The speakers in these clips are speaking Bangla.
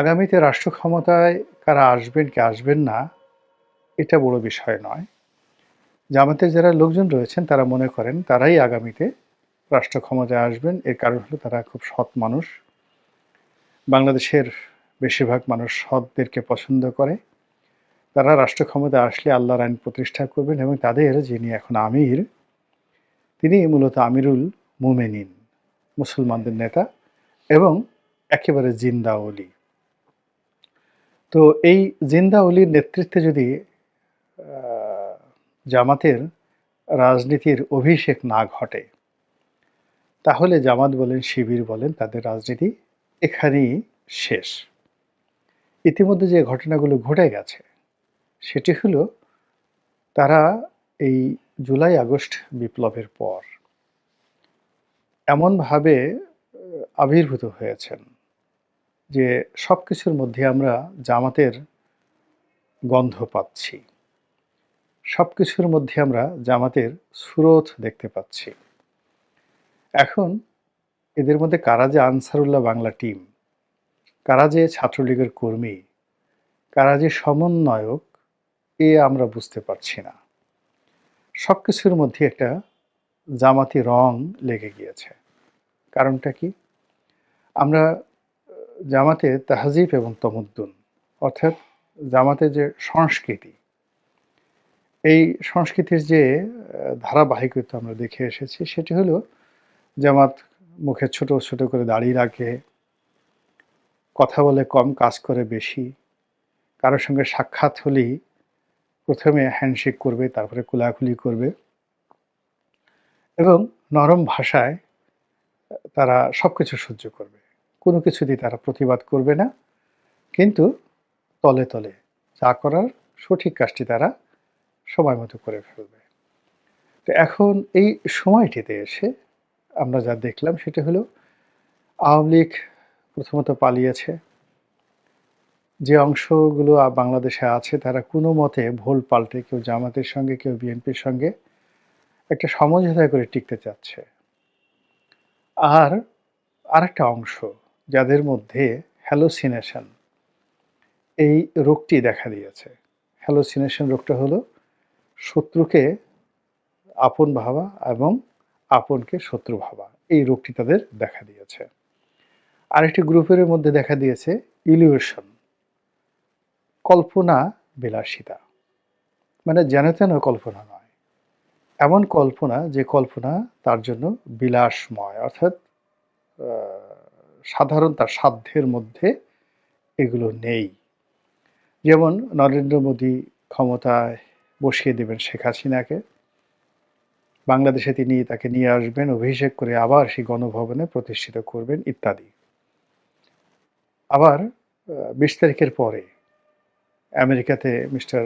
আগামীতে রাষ্ট্র ক্ষমতায় কারা আসবেন, কি আসবেন না, এটা বড় বিষয় নয়। জামাতের যারা লোকজন রয়েছেন, তারা মনে করেন তারাই আগামীতে রাষ্ট্র ক্ষমতায় আসবেন। এর কারণ হলো তারা খুব সৎ মানুষ। বাংলাদেশের বেশিরভাগ মানুষ সৎদেরকে পছন্দ করে। তারা রাষ্ট্র ক্ষমতায় আসলে আল্লাহর আইন প্রতিষ্ঠা করবেন এবং তাদের যিনি এখন আমির, তিনি মূলত আমিরুল মুমেনিন, মুসলমানদের নেতা এবং একেবারে জিন্দা তো এই জিন্দা অলির নেতৃত্বে যদি জামাতের রাজনীতির অভিষেক না ঘটে, তাহলে জামাত বলেন, শিবির বলেন, তাদের রাজনীতি এখানেই শেষ। ইতিমধ্যে যে ঘটনাগুলো ঘটে গেছে, সেটি হলো তারা এই জুলাই আগস্ট বিপ্লবের পর এমনভাবে আবির্ভূত হয়েছেন। যে সব কিছুর মধ্যে আমরা জামাতের গন্ধ পাচ্ছি। সব কিছুর মধ্যে আমরা জামাতের সুরত দেখতে পাচ্ছি। এখন এদের মধ্যে কারা যে আনসারুল্লাহ বাংলা টিম, কারা যে ছাত্রলীগের কর্মী, কারা যে সমন্বয়ক, এ আমরা বুঝতে পারছি না। সব কিছুর মধ্যে একটা জামাতি রং লেগে গিয়েছে। কারণটা কি? আমরা জামাতে তাহজিব এবং তমদ্দুন, অর্থাৎ জামাতের যে সংস্কৃতি, এই সংস্কৃতির যে ধারাবাহিকতা আমরা দেখে এসেছি, সেটি হলো জামাত মুখে ছোট ছোট করে দাড়ি রাখে, কথা বলে কম, কাজ করে বেশি, কারোর সঙ্গে সাক্ষাৎ হলেই প্রথমে হ্যান্ডশেক করবে, তারপরে কোলাকুলি করবে এবং নরম ভাষায় তারা সব কিছু সহ্য করবে। কোনো কিছুতেই তারা প্রতিবাদ করবে না। কিন্তু তলে তলে যা করার সঠিক কাজটি তারা সময় মতো করে ফেলবে। তো এখন এই সময়টিতে এসে আমরা যা দেখলাম সেটা হলো, আওয়ামী লীগ প্রথমত পালিয়েছে। যে অংশগুলো বাংলাদেশে আছে তারা কোনো মতে ভোল পাল্টে কেউ জামাতের সঙ্গে, কেউ বিএনপির সঙ্গে একটা সমঝোতা করে টিকতে চাচ্ছে। আর আরেকটা অংশ যাদের মধ্যে হ্যালোসিনেশন এই রোগটি দেখা দিয়েছে। হ্যালোসিনেশন রোগটা হলো শত্রুকে আপন ভাবা এবং আপনকে শত্রু ভাবা। এই রোগটি তাদের দেখা দিয়েছে। আরেকটি গ্রুপের মধ্যে দেখা দিয়েছে ইলিউশন কল্পনা বিলাসিতা। মানে যেন তেন কল্পনা নয়। এমন কল্পনা যে কল্পনা তার জন্য বিলাসময়। অর্থাৎ সাধারণ তার সাধ্যের মধ্যে এগুলো নেই। যেমন নরেন্দ্র মোদী ক্ষমতায় বসিয়ে দেবেন শেখ হাসিনাকে। বাংলাদেশে তিনি তাকে নিয়ে আসবেন, অভিষেক করে আবার সেই গণভবনে প্রতিষ্ঠিত করবেন ইত্যাদি। আবার বিশ তারিখের পরে আমেরিকাতে মিস্টার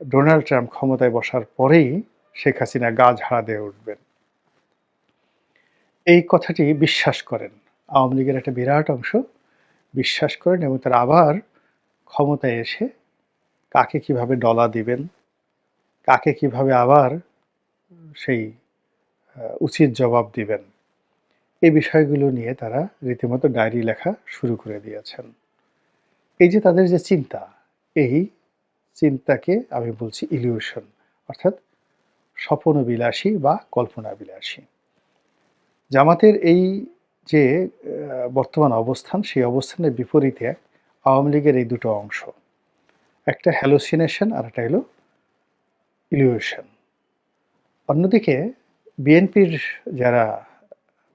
ডোনাল্ড ট্রাম্প ক্ষমতায় বসার পরেই শেখ হাসিনা গা ঝাড়া দিয়ে উঠবেন। এই কথাটি বিশ্বাস করেন। আওয়ামী লীগের একটা বিরাট অংশ বিশ্বাস করেন এবং তারা আবার ক্ষমতায় এসে কাকে কীভাবে ডলা দিবেন, কাকে কীভাবে আবার সেই উচিত জবাব দিবেন, এই বিষয়গুলো নিয়ে তারা রীতিমতো ডায়েরি লেখা শুরু করে দিয়েছেন। এই যে তাদের যে চিন্তা, এই চিন্তাকে আমি বলছি ইলিউশন অর্থাৎ স্বপ্নবিলাসী বা কল্পনাবিলাসী। জামাতের এই যে বর্তমান অবস্থান, সেই অবস্থানের বিপরীতে আওয়ামী লীগের এই দুটো অংশ। একটা হ্যালোসিনেশন আর একটা হলো ইলিউশন অন্যদিকে বিএনপির যারা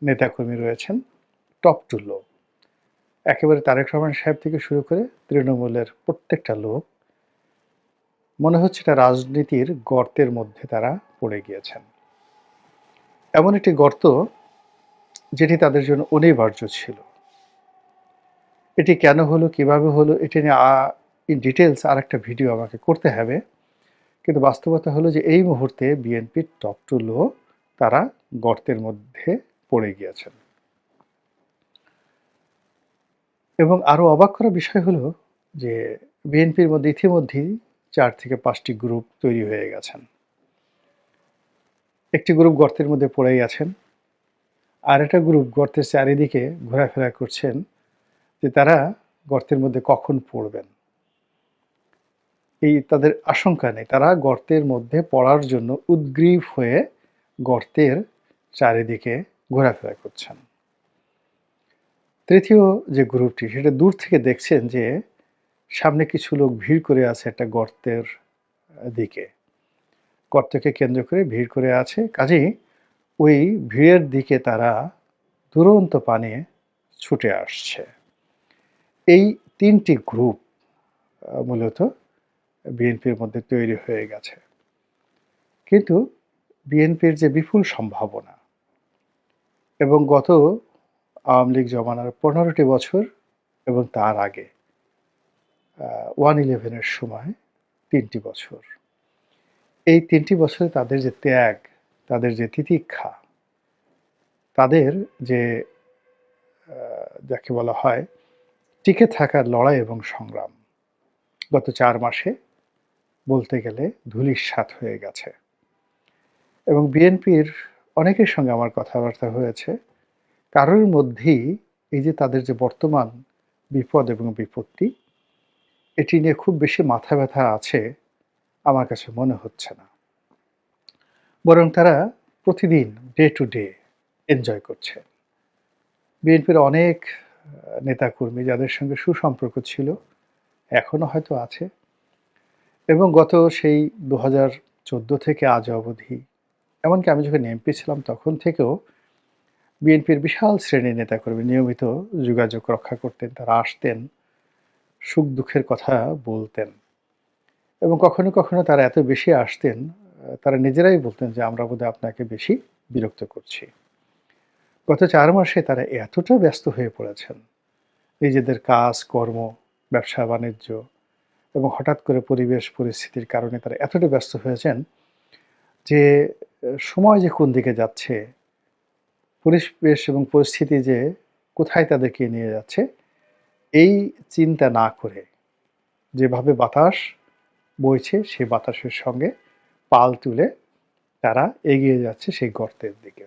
নেতাকর্মী রয়েছেন টপ টু লো একেবারে তারেক রহমান সাহেব থেকে শুরু করে তৃণমূলের প্রত্যেকটা লোক, মনে হচ্ছে এটা রাজনীতির গর্তের মধ্যে তারা পড়ে গিয়েছেন। এমন একটি গর্ত যেটি তাদের জন্য অনিবার্য ছিল। এটি কেন হলো, কীভাবে হলো, এটি নিয়ে ইন ডিটেলস আর একটা ভিডিও আমাকে করতে হবে। কিন্তু বাস্তবতা হলো যে এই মুহূর্তে বিএনপির টপ টু লো তারা গর্তের মধ্যে পড়ে গিয়েছেন। এবং আরও অবাক করা বিষয় হলো যে বিএনপির মধ্যে ইতিমধ্যেই চার থেকে পাঁচটি গ্রুপ তৈরি হয়ে গেছেন। একটি গ্রুপ গর্তের মধ্যে পড়েই আছেন আর একটা গ্রুপ গর্তের চারিদিকে ঘোরাফেরা করছেন যে তারা গর্তের মধ্যে কখন পড়বেন। এই তাদের আশঙ্কা নেই। তারা গর্তের মধ্যে পড়ার জন্য উদ্গ্রীব হয়ে গর্তের চারিদিকে ঘোরাফেরা করছেন। তৃতীয় যে গ্রুপটি সেটা দূর থেকে দেখছেন যে সামনে কিছু লোক ভিড় করে আছে একটা গর্তের দিকে। গর্তকে কেন্দ্র করে ভিড় করে আছে। কাজেই ওই ভিড়ের দিকে তারা দুরন্ত পানে ছুটে আসছে। এই তিনটি গ্রুপ মূলত বিএনপির মধ্যে তৈরি হয়ে গেছে। কিন্তু বিএনপির যে বিপুল সম্ভাবনা এবং গত আওয়ামী লীগ জমানার পনেরোটি বছর এবং তার আগে ওয়ান ইলেভেনের সময় তিনটি বছর। এই তিনটি বছরে তাদের যে ত্যাগ তাদের যে তিতিক্ষা, তাদের যে যাকে বলা হয়, টিকে থাকার লড়াই এবং সংগ্রাম, গত চার মাসে বলতে গেলে ধুলির সাত হয়ে গেছে। এবং বিএনপির অনেকের সঙ্গে আমার কথাবার্তা হয়েছে, কারোর মধ্যেই এই যে তাদের যে বর্তমান বিপদ এবং বিপত্তি, এটি নিয়ে খুব বেশি মাথা ব্যথা আছে, আমার কাছে মনে হচ্ছে না। বরং তারা প্রতিদিন ডে টু ডে এনজয় করছে। বিএনপির অনেক নেতাকর্মী যাদের সঙ্গে সুসম্পর্ক ছিল, এখনও হয়তো আছে। এবং গত সেই দু হাজার চোদ্দ থেকে আজ অবধি, এমনকি আমি যখন এমপি ছিলাম তখন থেকেও বিএনপির বিশাল শ্রেণির নেতাকর্মী নিয়মিত যোগাযোগ রক্ষা করতেন, তারা আসতেন, সুখ দুঃখের কথা বলতেন। এবং কখনো কখনো তারা এত বেশি আসতেন তারা নিজেরাই বলতেন যে, আমরা বোধহয় আপনাকে বেশি বিরক্ত করছি। গত চার মাসে তারা এতটা ব্যস্ত হয়ে পড়েছেন। নিজেদের কাজ, কর্ম, ব্যবসা, বাণিজ্য এবং হঠাৎ করে পরিবেশ, পরিস্থিতির কারণে তারা এতটা ব্যস্ত হয়েছেন যে, সময় যে কোন দিকে যাচ্ছে, পরিবেশ এবং পরিস্থিতি যে কোথায় তাদেরকে নিয়ে যাচ্ছে, এই চিন্তা না করে যেভাবে বাতাস বইছে সেই বাতাসের সঙ্গে পাল তুলে তারা এগিয়ে যাচ্ছে সেই গর্তের দিকে।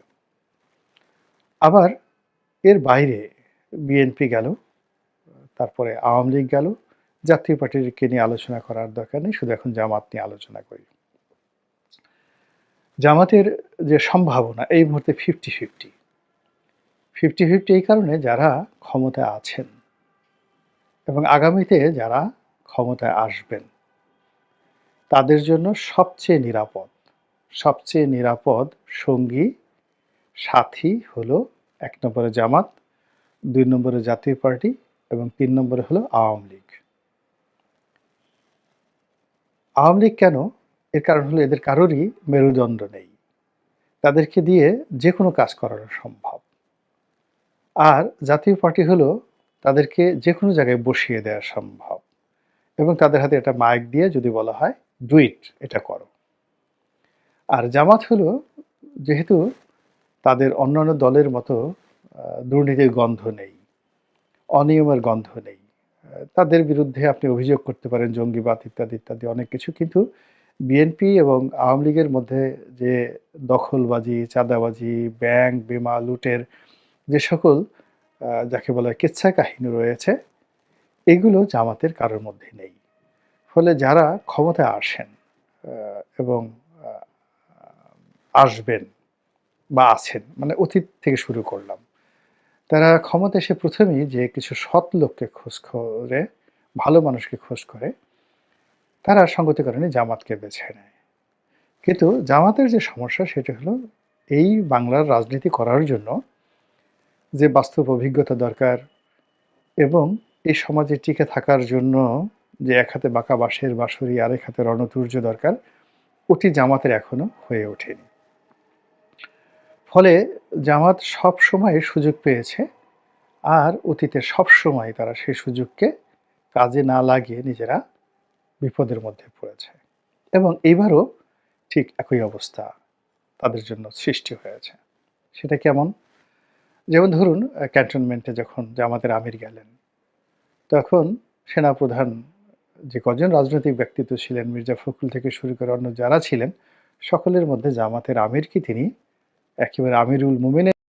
আবার এর বাইরে বিএনপি গেল, তারপরে আওয়ামী লীগ গেল, জাতীয় পার্টিকে নিয়ে আলোচনা করার দরকার নেই, শুধু এখন জামাত নিয়ে আলোচনা করি। জামাতের যে সম্ভাবনা, এই মুহূর্তে ফিফটি ফিফটি ফিফটি ফিফটি এই কারণে যারা ক্ষমতায় আছেন এবং আগামীতে যারা ক্ষমতায় আসবেন তাদের জন্য সবচেয়ে নিরাপদ। সবচেয়ে নিরাপদ সঙ্গী, সাথী হলো এক নম্বরে জামাত, দুই নম্বরে জাতীয় পার্টি এবং তিন নম্বরে হলো আওয়ামী লীগ। আওয়ামী লীগ কেন? এর কারণ হলো এদের কারোরই মেরুদণ্ড নেই। তাদেরকে দিয়ে যে কোনো কাজ করানো সম্ভব। আর জাতীয় পার্টি হলো তাদেরকে যে কোনো জায়গায় বসিয়ে দেওয়া সম্ভব এবং তাদের হাতে একটা মাইক দিয়ে যদি বলা হয় ডুইট এটা করো। আর জামাত হলো যেহেতু তাদের অন্যান্য দলের মতো দুর্নীতির গন্ধ নেই, অনিয়মের গন্ধ নেই তাদের বিরুদ্ধে আপনি অভিযোগ করতে পারেন, জঙ্গিবাদ ইত্যাদি ইত্যাদি অনেক কিছু। কিন্তু বিএনপি এবং আওয়ামী লীগের মধ্যে যে দখলবাজি, চাঁদাবাজি, ব্যাংক বিমা লুটের যে সকল যাকে বলা কেচ্ছা কাহিনী রয়েছে, এগুলো জামাতের কারোর মধ্যে নেই। ফলে যারা ক্ষমতায় আসেন এবং আসবেন বা আছেন মানে অতীত থেকে শুরু করলাম, তারা ক্ষমতা এসে প্রথমেই যে কিছু সৎ লোককে খোঁজ করে, ভালো মানুষকে খোঁজ করে, তারা সঙ্গতি কারণে জামাতকে বেছে নেয়। কিন্তু জামাতের যে সমস্যা সেটা হলো, এই বাংলার রাজনীতি করার জন্য যে বাস্তব অভিজ্ঞতা দরকার এবং এই সমাজে টিকে থাকার জন্য যে এক হাতে বাঁকা বাঁশের বাঁশুরি, আরেক হাতে রণতুর্য দরকার ওটি জামাতের এখনও হয়ে ওঠেনি। ফলে জামাত সব সময় সুযোগ পেয়েছে আর অতীতে সব সময় তারা সেই সুযোগকে কাজে না লাগিয়ে নিজেরা বিপদের মধ্যে পড়েছে। এবং এইবারও ঠিক একই অবস্থা তাদের জন্য সৃষ্টি হয়েছে। সেটা কেমন? যেমন ধরুন, ক্যান্টনমেন্টে যখন জামাতের আমির গেলেন, তখন সেনাপ্রধান যে কজন রাজনৈতিক ব্যক্তিত্ব ছিলেন, মির্জা ফখরুল থেকে শুরু করে অন্য যারা ছিলেন, সকলের মধ্যে জামাতের আমির কি তিনি? একেবারে আমিরুল মুমিনের